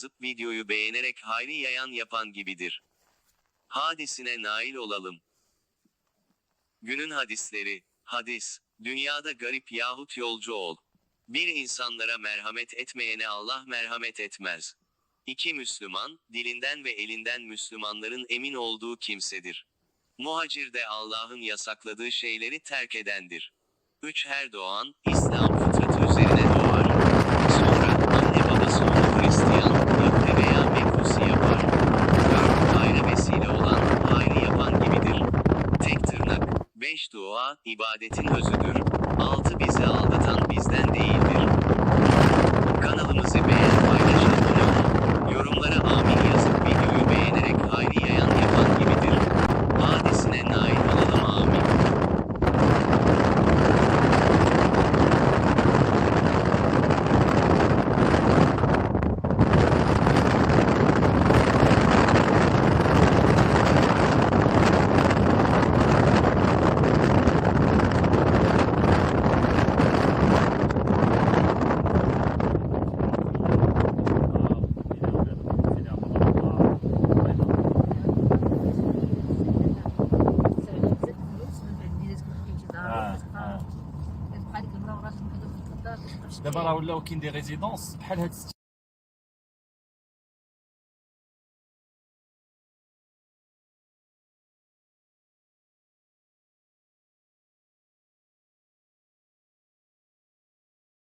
yazıp videoyu beğenerek hayri yayan yapan gibidir. Hadisine nail olalım. Günün hadisleri, hadis, dünyada garip yahut yolcu ol. Bir insanlara merhamet etmeyene Allah merhamet etmez. İki Müslüman, dilinden ve elinden Müslümanların emin olduğu kimsedir. Muhacir de Allah'ın yasakladığı şeyleri terk edendir. 3. Her doğan, İslam fıtratı üzerine 5. Dua, ibadetin özüdür. دابا راه ولاو كاين دي ريزيدونس. بحال هاد